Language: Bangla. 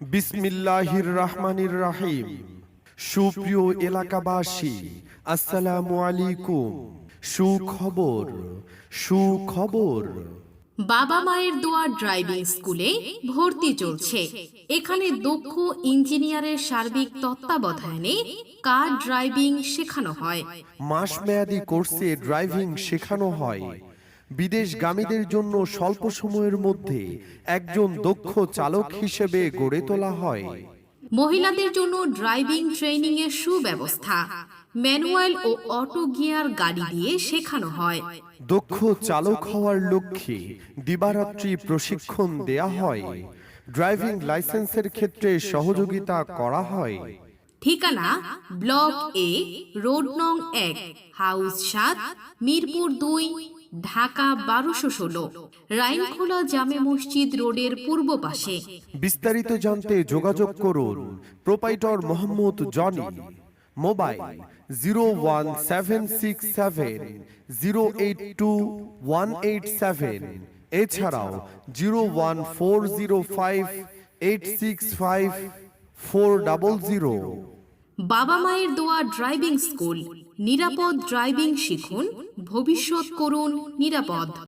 বিসমিল্লাহির রহমানির রাহিম। সুপ্রিয় এলাকাবাসী আসসালামু আলাইকুম। সুখবর সুখবর। বাবা মায়ের দোয়া ড্রাইভিং স্কুলে ভর্তি চলছে। এখানে দক্ষ ইঞ্জিনিয়ারের সার্বিক তত্ত্বাবধানে কার ড্রাইভিং শেখানো হয়? মাসমেয়াদী কোর্সে ড্রাইভিং শেখানো হয়। বিদেশগামীদের জন্য স্বল্প সময়ের মধ্যে একজন দক্ষ চালক হিসেবে গড়ে তোলা হয়। মহিলাদের জন্য ড্রাইভিং ট্রেনিং এর সুব্যবস্থা ম্যানুয়াল ও অটো গিয়ার গাড়ি দিয়ে শেখানো হয়। দক্ষ চালক হওয়ার লক্ষ্যে দিবারাত্রি প্রশিক্ষণ দেয়া হয়। ড্রাইভিং লাইসেন্সের ক্ষেত্রে সহযোগিতা করা হয়। ঠিকানা ব্লক এ, রোড নং এক, হাউস সাত, মিরপুর দুই, ঢাকা বারোশো ষোলো, রাইনখোলা জামে মসজিদ রোডের পূর্ব পাশে। বিস্তারিত জানতে যোগাযোগ করুন proprietor Mohammad Jony, mobile zero one seven six seven, zero eight two one eight seven, এছাড়াও zero one four zero five, eight six five four zero. বাবা মায়ের দোয়া ড্রাইভিং স্কুল নিরাপদ ড্রাইভিং শিখুন ভবিষ্যৎ করুন নিরাপদ।